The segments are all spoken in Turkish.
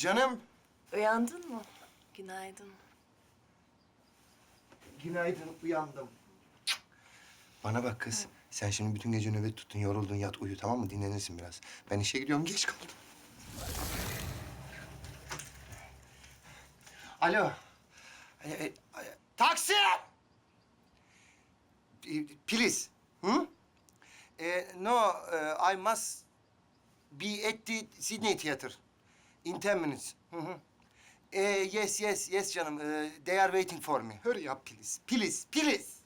Canım, uyandın mı? Günaydın. Günaydın, uyandım. Bana bak kız. Sen şimdi bütün gece nöbet tuttun, yoruldun, yat uyu tamam mı? Dinlenirsin biraz. Ben işe gidiyorum, geç kaldım. Alo. E, e, e, taksi! E, Please. Hı? E, no, e, I must be at the Sydney Theatre in ten minutes. Hı hı. E, yes, yes, yes canım. E, they are waiting for me. Hurry up please. Please, please.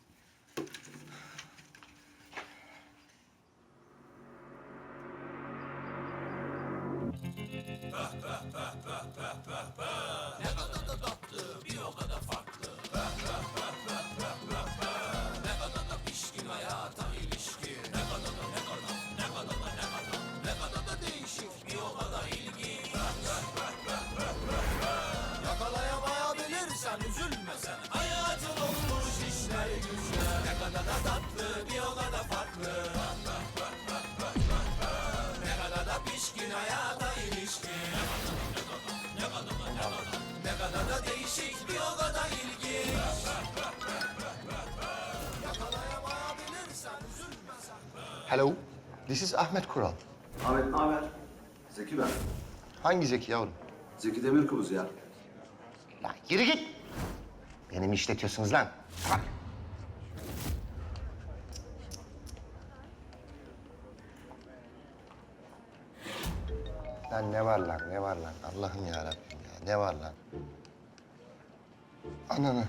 Üzülme sen Hayatın olmuş işler güçler Ne kadar da tatlı bir o kadar farklı Ne kadar da pişkin hayata ilişkin Ne kadar da ne kadar ne kadar da değişik bir o kadar ilginç Yakalayamayabilirsen üzülme sen Hello. This is Ahmet Kural. Ahmet ne haber? Zeki ben. Hangi Zeki yavrum? Zeki Demirkubuz ya. Lan yürü git. Beni mi işletiyorsunuz lan? Bak. Lan ne var lan, ne var lan? Allah'ım ya Rabbim ya, ne var lan? Ananı.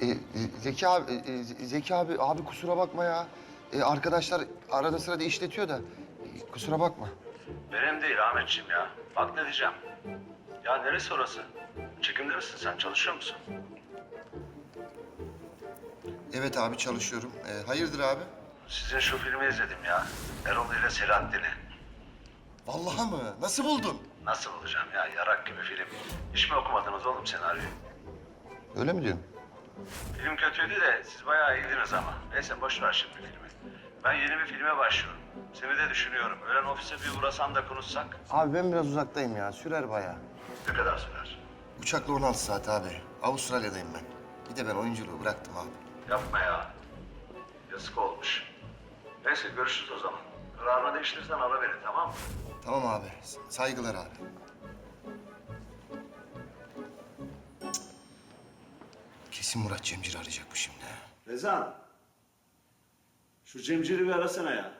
E, e, Zeki abi, e, e, Zeki abi, abi kusura bakma ya. E, arkadaşlar arada sırada işletiyor da. e, kusura bakma. Benim değil Ahmetciğim ya. Bak ne diyeceğim. Ya neresi orası? Çekimde misin sen? Çalışıyor musun? Evet abi çalışıyorum. E, hayırdır abi? Sizin şu filmi izledim ya. Erol ile Selahattin'i. Vallahi mı? Nasıl buldun? Nasıl bulacağım ya? Yarak gibi film. Hiç mi okumadınız oğlum senaryoyu? Öyle mi diyorsun? Film kötüydü de siz bayağı iyiydiniz ama. Neyse boş ver şimdi filmi. Ben yeni bir filme başlıyorum. Seni de düşünüyorum. Öğlen ofise bir uğrasan da konuşsak. Abi ben biraz uzaktayım ya. Sürer bayağı. Ne kadar sürer? Uçakla 16 saat abi. Avustralya'dayım ben. Bir de ben oyunculuğu bıraktım abi. Yapma ya. Yazık olmuş. Neyse görüşürüz o zaman. Kararını değiştirirsen ara beni tamam mı? Tamam abi. Saygılar abi. Kesin Murat Cemcir arayacak bu şimdi. Rezan. Şu Cemcir'i bir arasana ya.